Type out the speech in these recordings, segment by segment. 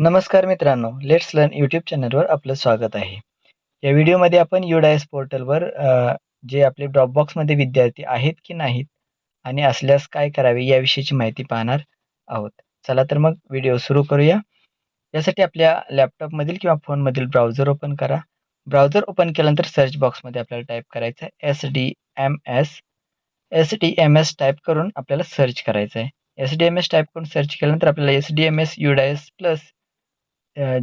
नमस्कार मित्रांनो let's learn YouTube चॅनलवर आपलं स्वागत आहे. या व्हिडिओमध्ये आपण युडायस पोर्टलवर जे आपले ड्रॉपबॉक्समध्ये विद्यार्थी आहेत की नाहीत आणि असल्यास काय करावे याविषयीची माहिती पाहणार आहोत. चला तर मग व्हिडिओ सुरू करूया. यासाठी आपल्या लॅपटॉपमधील किंवा फोनमधील ब्राउझर ओपन करा. ब्राउझर ओपन केल्यानंतर सर्च बॉक्समध्ये आपल्याला टाईप करायचं आहे. S D M S S D M S type करून आपल्याला सर्च करायचं आहे. S D M S type करून सर्च केल्यानंतर आपल्याला S D M S UDISE plus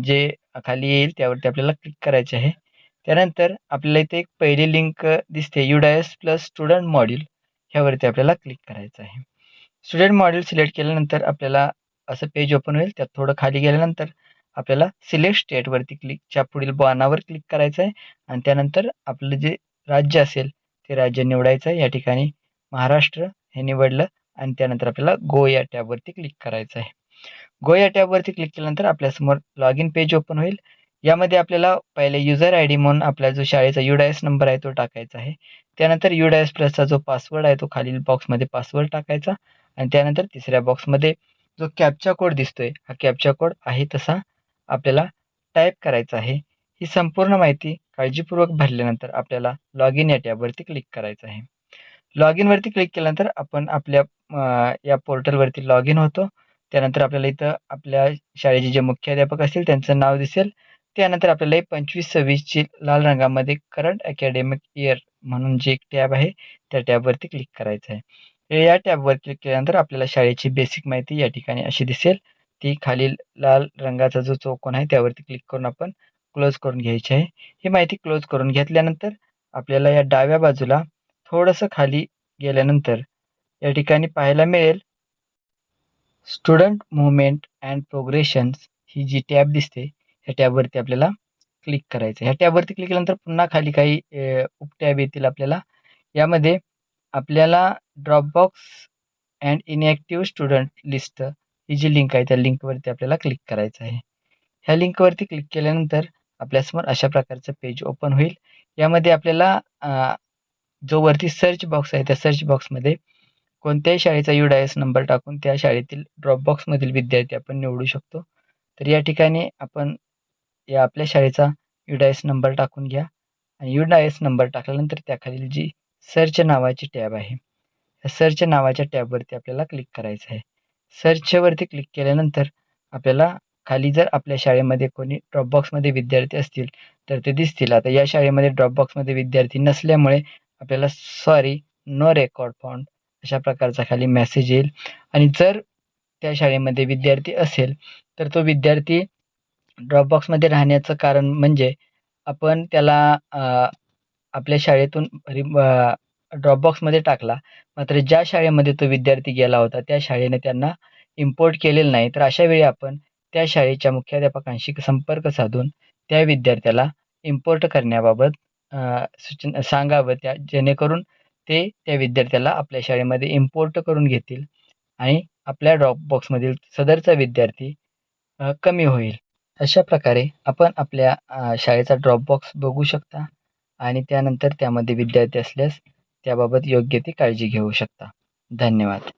जे खाली येईल त्यावरती आपल्याला क्लिक करायचे आहे. त्यानंतर आपल्याला इथे एक पहिली लिंक दिसते युडायस प्लस स्टुडंट मॉड्यूल ह्यावरती आपल्याला क्लिक करायचं आहे. स्टुडंट मॉड्यूल सिलेक्ट केल्यानंतर आपल्याला असं पेज ओपन होईल. त्यात थोडं खाली गेल्यानंतर आपल्याला सिलेक्ट स्टेटवरती क्लिकच्या पुढील बाणावर क्लिक करायचं आहे. आणि त्यानंतर आपलं जे राज्य असेल ते राज्य निवडायचं आहे. या ठिकाणी महाराष्ट्र हे निवडलं आणि त्यानंतर आपल्याला गो या टॅबवरती क्लिक करायचं आहे. गो या टॅबवरती क्लिक केल्यानंतर आपल्यासमोर लॉग इन पेज ओपन होईल. यामध्ये आपल्याला पहिले युजर आय डी म्हणून आपला जो शाळेचा युडायस नंबर आहे तो टाकायचा आहे. त्यानंतर युडायस प्लसचा जो पासवर्ड आहे तो खालील बॉक्समध्ये पासवर्ड टाकायचा. आणि त्यानंतर तिसऱ्या बॉक्समध्ये जो कॅपचा कोड दिसतोय हा कॅपचा कोड आहे तसा आपल्याला टाईप करायचा आहे. ही संपूर्ण माहिती काळजीपूर्वक भरल्यानंतर आपल्याला लॉग इन या टॅबवरती क्लिक करायचं आहे. लॉग इनवरती क्लिक केल्यानंतर आपण आपल्या या पोर्टलवरती लॉग इन होतो. त्यानंतर आपल्याला इथं आपल्या शाळेचे जे मुख्याध्यापक असतील त्यांचं नाव दिसेल. त्यानंतर आपल्याला पंचवीस सव्वीसची लाल रंगामध्ये करंट अकॅडमिक इयर म्हणून जे एक टॅब आहे त्या टॅबवरती क्लिक करायचं आहे. या टॅबवर क्लिक केल्यानंतर आपल्याला शाळेची बेसिक माहिती या ठिकाणी अशी दिसेल. ती खालील लाल रंगाचा जो चौकोन आहे त्यावरती क्लिक करून आपण क्लोज करून घ्यायची आहे. ही माहिती क्लोज करून घेतल्यानंतर आपल्याला या डाव्या बाजूला थोडंसं खाली गेल्यानंतर या ठिकाणी पाहायला मिळेल स्टुडंट मुवमेंट अँड प्रोग्रेशन्स ही जी टॅब दिसते ह्या टॅबवरती आपल्याला क्लिक करायचं ह्या टॅबवरती क्लिक केल्यानंतर पुन्हा खाली काही उपटॅब येतील आपल्याला. यामध्ये आपल्याला dropbox and inactive student list ही जी लिंक आहे त्या लिंकवरती आपल्याला क्लिक करायचं आहे. ह्या लिंकवरती क्लिक केल्यानंतर आपल्यासमोर अशा प्रकारचं पेज ओपन होईल. यामध्ये आपल्याला जो वरती सर्च बॉक्स आहे त्या सर्च बॉक्समध्ये कोणत्याही शाळेचा यू डायस नंबर टाकून त्या शाळेतील ड्रॉपबॉक्समधील विद्यार्थी आपण निवडू शकतो. तर या ठिकाणी आपण या आपल्या शाळेचा यू डायस नंबर टाकून घ्या. आणि यू डायस नंबर टाकल्यानंतर त्याखालील जी सर्च नावाची टॅब आहे या सर्च नावाच्या टॅबवरती आपल्याला क्लिक करायचं आहे. सर्चवरती क्लिक केल्यानंतर आपल्याला खाली जर आपल्या शाळेमध्ये कोणी ड्रॉपबॉक्समध्ये विद्यार्थी असतील तर ते दिसतील. आता या शाळेमध्ये ड्रॉपबॉक्समध्ये विद्यार्थी नसल्यामुळे आपल्याला सॉरी नो रेकॉर्ड फाउंड अशा प्रकारचा खाली मेसेज येईल. आणि जर त्या शाळेमध्ये विद्यार्थी असेल तर तो विद्यार्थी ड्रॉपबॉक्समध्ये राहण्याचं कारण म्हणजे आपण त्याला आपल्या शाळेतून रि ड्रॉपबॉक्समध्ये टाकला. मात्र ज्या शाळेमध्ये तो विद्यार्थी गेला होता त्या शाळेने त्यांना इम्पोर्ट केलेलं नाही. तर अशा वेळी आपण त्या शाळेच्या मुख्याध्यापकांशी संपर्क साधून त्या विद्यार्थ्याला इम्पोर्ट करण्याबाबत सूचना सांगावं त्या जेणेकरून ते त्या विद्यार्थ्याला आपल्या शाळेमध्ये इम्पोर्ट करून घेतील आणि आपल्या ड्रॉपबॉक्समधील सदरचा विद्यार्थी कमी होईल. अशा प्रकारे आपण आपल्या शाळेचा ड्रॉपबॉक्स बघू शकता आणि त्यानंतर त्यामध्ये विद्यार्थी असल्यास त्याबाबत योग्य ती काळजी घेऊ शकता. धन्यवाद.